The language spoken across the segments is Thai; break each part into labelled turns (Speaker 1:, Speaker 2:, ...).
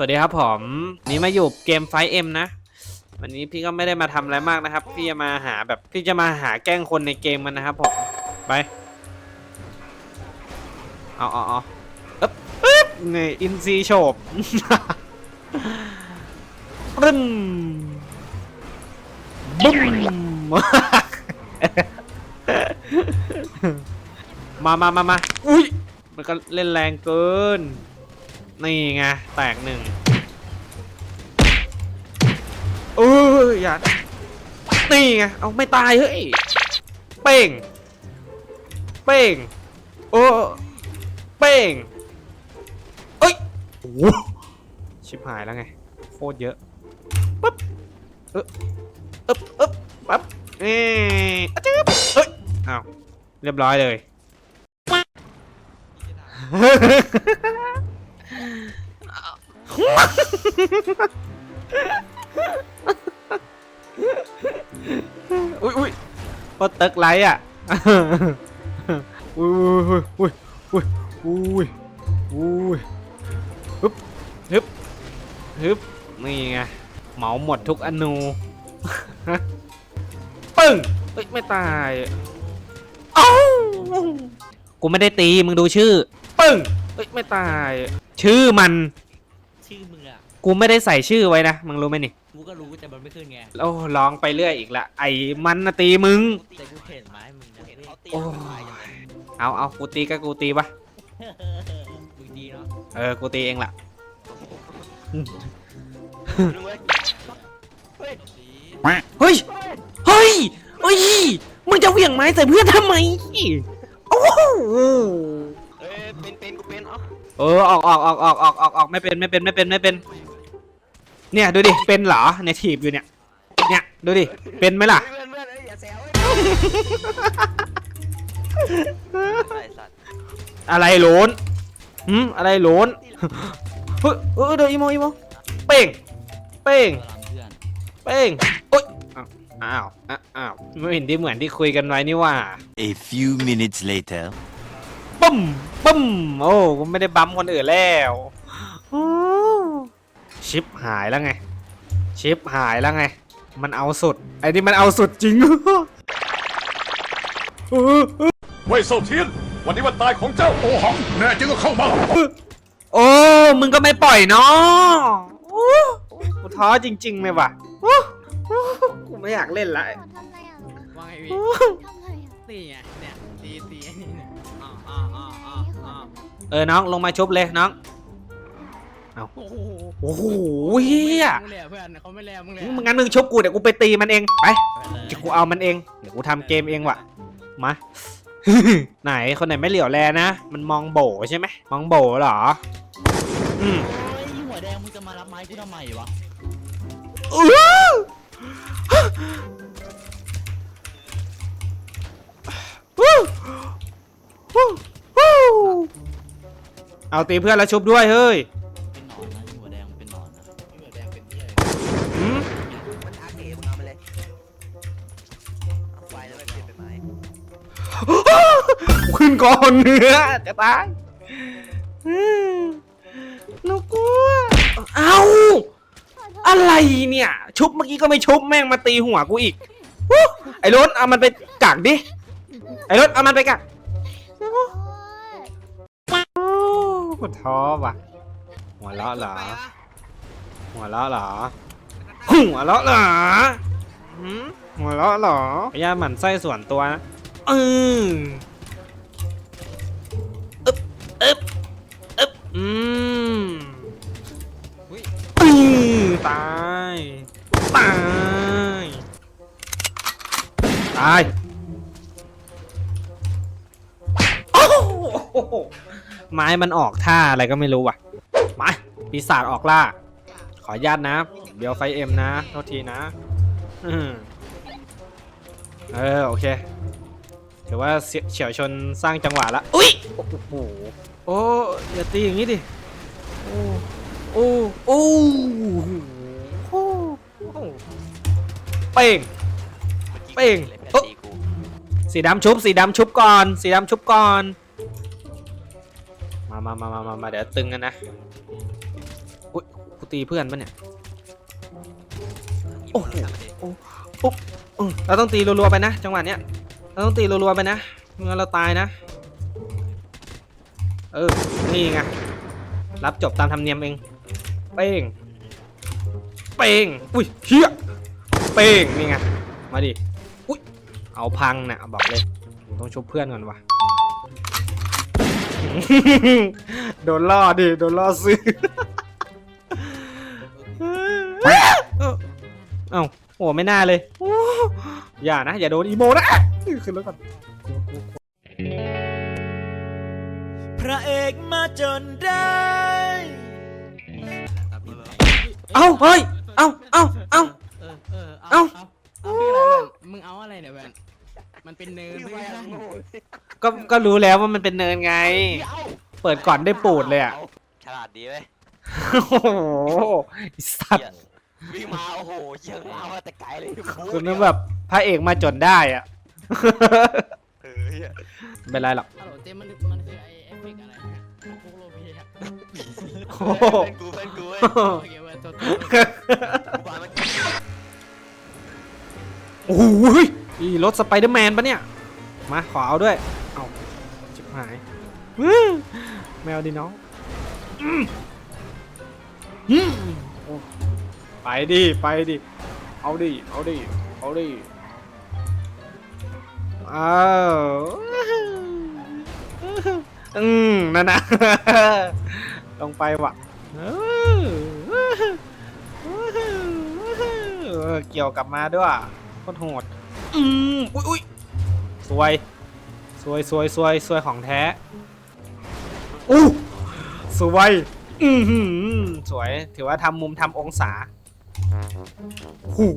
Speaker 1: สวัสดีครับผมนี่มาอยู่เกมไฟเอ็มนะ วันนี้พี่ก็ไม่ได้มาทำอะไรมากนะครับ พี่จะมาหาแบบพี่จะมาหาแกล้งคนในเกมมันนะครับผมไปเอาเอาเอาอึ๊บอึ๊บนี่อินซีโฉบรึมบุ้มมามามามาอุ้ยมันก็เล่นแรงเกิน นี่ไง แตกหนึ่งเอออย่า นี่ไง เอาไม่ตายเฮ้ย เป้ง เป้ง โอ้เป้งเอ้ยโอ้ชิบหายแล้วไง โคตรเยอะ ปึ๊บ เอ๊บเอ๊บเอ๊บปั๊บเอ๊ะอะจึ๊บเอ้ยอ้าวเรียบร้อยเลย อุ้ยอุ้ยพอเตึกไรอะอุ้ยอุ้ยอุ้ยอุ้ยอุ้ยฮึบฮึบฮึบนี่ไงเหมาหมดทุกอนูปึ้งเอ้ยไม่ตายเอ้ากูไม่ได้ตีมึงดูชื่อ ปึ้งเอ้ยไม่ตาย ชื่อมัน
Speaker 2: ชื่อมึงอะ
Speaker 1: กูไม่ได้ใส่ชื่อไว้นะมึงรู้ไหมนี่
Speaker 2: กูก็รู้แต่มันไม่ขึ้นไง
Speaker 1: โอ้ร้องไปเรื่อยอีกละไอ้มันนะตีมึง
Speaker 2: แต่กูเห็นไม้มึงนะเห็นเขาตี
Speaker 1: โอ้ยเอาเอากูตีก็กูตีปะ
Speaker 2: มึงดีเนาะ
Speaker 1: เออกูตีเองล่ะ
Speaker 2: เฮ้ย
Speaker 1: เฮ้ยเฮ้ยเฮ้ยมึงจะเหวี่ยงไม้ใส่เพื่อนทำไมโอ้โห
Speaker 3: เป็นเอ้า
Speaker 1: เออออกออกออกออกออกออกออกไม่เป็นไม่เป็นไม่เป็นไม่เป็น เนี่ยดูดิเป็นเหรอเนี่ยถีบอยู่เนี่ย เนี่ยดูดิเป็นไหมล่ะ
Speaker 3: เพื่อนเพื่อนเอ้ยอย่าแซวไอ้สัตว์
Speaker 1: อะไรโหลนหืมอะไรโหลนเฮ้ยเออเดี๋ยวอีโมอีโมเป้งเป้ง
Speaker 2: เพื่อน
Speaker 1: เป้งโอ๊ยอ้าวอ้าว อ้าว ไม่เห็นที่เหมือนที่คุยกันไว้นี่ว่า
Speaker 4: A few minutes later.
Speaker 1: ปุ้มปุ้มโอ้กูไม่ได้บัมคนอื่นแล้วโอ้ชิปหายแล้วไง ชิปหายแล้วไง มันเอาสุด ไอ้นี่มันเอาสุดจริงเออเออ
Speaker 5: เว่ยเซาเทียน วันนี้วันตายของเจ้าโอหัง แน่จริงก็เข้ามา
Speaker 1: โอ้ มึงก็ไม่ปล่อยเนาะโอ้กูท้อจริงๆเลยว่ะโอ้โอ้กูไม่อยากเล่นละ
Speaker 6: ทำอะไรอะ
Speaker 2: ว่าไงพี่
Speaker 1: โอ้
Speaker 6: ทำอะไรอะ
Speaker 2: ตีไงเนี่ย ตีตีอันนี้เนี่ยอ่าอ่าอ่าอ่าอ่า
Speaker 1: เออน้องลงมาชุบเลยน้อง
Speaker 2: โอ้โห
Speaker 1: โอ้โหเฮีย
Speaker 2: มึงเลยอะเพื่อนเขาไม่แลมึงเลย
Speaker 1: มึงงั้นมึงชุบกูเดี๋ยวกูไปตีมันเองไปเดี๋ยวกูเอามันเองเดี๋ยวกูทำเกมเองว่ะ มา ไหนคนไหนไม่เหลียวแลนะ มันมองโบใช่ไหมมองโบเหรอ อืม
Speaker 2: โอ้ยหัวแดงมึงจะมารับไม้กูทำไมวะ
Speaker 1: อื้อ เอาตีเพื่อนแล้วชุบด้วยเฮ้ย
Speaker 2: เป็นหนอนนะหัวแดงมันเป็นหนอนนะหัวแดงเป็นที่อะไร
Speaker 1: หืม
Speaker 3: มันอาเกมงเอามาเลยเอาไฟแล้วไปเปลี่ยนเป็นไม้
Speaker 1: ขึ้นก่อนเนื้อจะตายอืมหนูกลัวเอ้าอะไรเนี่ย ชุบเมื่อกี้ก็ไม่ชุบแม่งมาตีหัวกูอีกวู้ไอ้รถเอามันไปกักดิไอ้รถเอามันไปกัก
Speaker 6: โอ๊ย
Speaker 1: โอ้ ปวดท้อว่ะ หัวเราะเหรอ หัวเราะเหรอ หัวเราะเหรอหืมหัวเราะเหรอพยาหมั่นไส้ส่วนตัวนะเอออึ๊บอึ๊บอึ๊บอืมอือตาย ตาย ตาย โอ้โห ไม้มันออกท่าอะไรก็ไม่รู้ว่ะ มาปีศาจออกล่า ขออนุญาตนะเบลไฟเอ็มนะ โทษทีนะ เออ โอเค ถือว่าเฉียวชนสร้างจังหวะละ อุ้ย โอ้โห โอ้อย่าตีอย่างนี้ดิ โอ้ โอ้ โอ้โอ้โอ้เป้งเป้ง
Speaker 3: เลย
Speaker 1: เอ้อ
Speaker 3: ตีกู
Speaker 1: สีดำชุบ สีดำชุบก่อน สีดำชุบก่อน มามามามามาเดี๋ยวตึงกันนะอุ้ยกูตีเพื่อนปะเนี่ย โอ้โหปุ๊บอืมเราต้องตีรัวๆไปนะ จังหวะเนี้ย เราต้องตีรัวๆไปนะไม่อเราตายนะ เออ นี่ไง รับจบตามธรรมเนียมเอง เป้ง เป้ง อุ้ยเฮียเป้ง นี่ไง มาดิ อุ้ย เอาพังนะ่ะบอกเลย ต้องชุบเพื่อนก่อนวะ โดนล่อดิ โดนล่อซื้อ เอ้าโอ้ไม่น่าเลยโอ้อย่านะ อย่าโดนอีโมนะ ขึ้นรถก่อน
Speaker 7: พระเอกมาจนได้
Speaker 1: เอ้าเฮ้ย เอ้าเอ้าเอ้า
Speaker 2: เออเออ
Speaker 1: เอ้า
Speaker 2: เอาพี่อะไรเว้ยมึงเอาอะไรเนี่ยเว้ยมันเป็นเนิน
Speaker 3: พี่
Speaker 2: ไม่
Speaker 3: แม่
Speaker 2: ใช่
Speaker 3: งโง่
Speaker 1: ก็ก็รู้แล้วว่ามันเป็นเนินไง เปิดก่อนได้ปูดเลยอะ
Speaker 3: ฉลาดดีเว้ย
Speaker 1: โอ้โหไอ้สัตว์
Speaker 3: วิ่งมาโอ้โหเยี่ยงมามาแต่ไกลเลย
Speaker 1: คุณนึกแบบพระเอกมาจนได้อะ
Speaker 3: เออเหี้ย
Speaker 1: ไม่เป็นไรหรอก
Speaker 2: ฮัลโหลเจมมันมันคือไอเอฟเฟกต์อะไรเนี่ยพวกโลเพีย
Speaker 1: โอ้โห
Speaker 3: เป็นกูเป็นกูเว้ย
Speaker 2: โอเคเว้ยตัว
Speaker 3: กูบานมัน
Speaker 1: โอ้โหยอีรถสไปเดอร์แมนปะเนี่ย มาขอเอาด้วยเอาชิบ หายแมวดิน้องไปดิไปดิเอาดิเอาดิเอาดิอ้าวอืมนั่นนะลงไปว่ะเออเกี่ยวกลับมาด้วยโคตรโหดอืมอุ้ยอุ้ยสวย สวยสวยสวยสวยของแท้อู้สวยอือหือสวย ถือว่าทำมุมทำองศา หู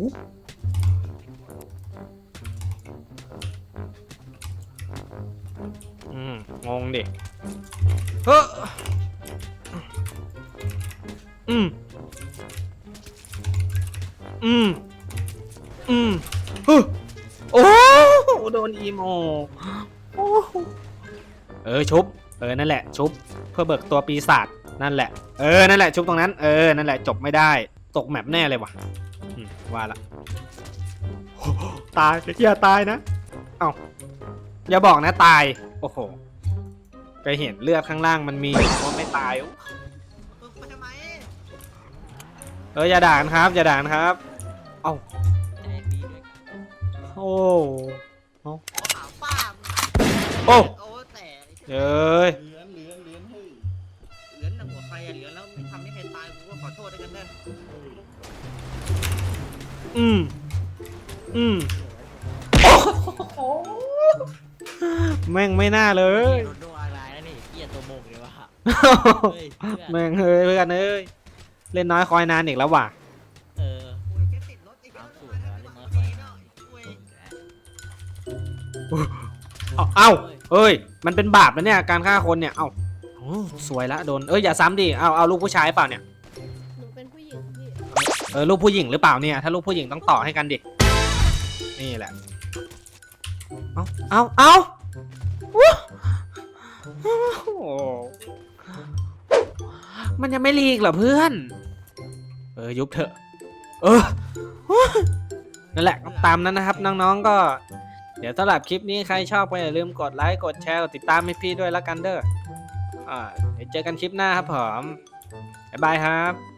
Speaker 1: อืม งงดิเฮ้ออืม อืม อืมฮึโอ้โหโดนอีโมโอ้โห เออชุบ เออนั่นแหละชุบ เพื่อเบิกตัวปีศาจนั่นแหละ เออนั่นแหละชุบตรงนั้น เออนั่นแหละจบไม่ได้ ตกแมปแน่เลยว่ะว่าละตายอย่าตายนะ เอ้าอย่าบอกนะตาย โอ้โหไปเห็นเลือดข้างล่างมันมีว่าไม่ตายเอออย่าด่านครับ อย่าด่านครับ เอ้าโอ้ โอ้โอ้
Speaker 2: โอ้แต่
Speaker 1: เอ้ย
Speaker 2: เหลือนเหลือนเหลือนเฮ้ยเหลือนนะหัวใครอะเหลือนแล้วไม่ทำให้ใครตายกูก็ขอโทษด้วยกันเด้อ
Speaker 1: อืมอืมแม่งไม่น่าเลย
Speaker 7: โดนโดนอะไรนะนี่เกียตัวโมงเลยวะเฮ้ยเพื่อน
Speaker 1: แม่งเฮ้ยเพื่อนเอ้ยเล่นน้อยคอยนานอีกแล้วว่ะ
Speaker 7: เออ
Speaker 2: โอ้ยแค่ติดรถอีก
Speaker 7: เอา
Speaker 2: แล้ว
Speaker 7: สูตรแล้วเล่นน้อยคอยนาน
Speaker 1: เอ้าเอ้าเอ้ย มันเป็นบาปนะเนี่ยการฆ่าคนเนี่ย เอ้าโอ้สวยละโดน เอ้ยอย่าซ้ำดิ เอาเอาลูกผู้ชายเปล่าเนี่ย
Speaker 6: หนูเป็นผู้หญิงพี่
Speaker 1: เออลูกผู้หญิงหรือเปล่าเนี่ย ถ้าลูกผู้หญิงต้องต่อให้กันดิ นี่แหละ เอาเอาเอาวู้โอ้โหมันยังไม่ลีกเหรอเพื่อน เออยุบเถอะ เออ นั่นแหละก็ตามนั้นนะครับ น้องๆก็ เดี๋ยวสำหรับคลิปนี้ใครชอบก็อย่าลืมกดไลค์กดแชร์กดติดตามให้พี่ด้วยแล้วกันเด้ออ่าเดี๋ยวเจอกันคลิปหน้าครับผมบ๊ายบายครับ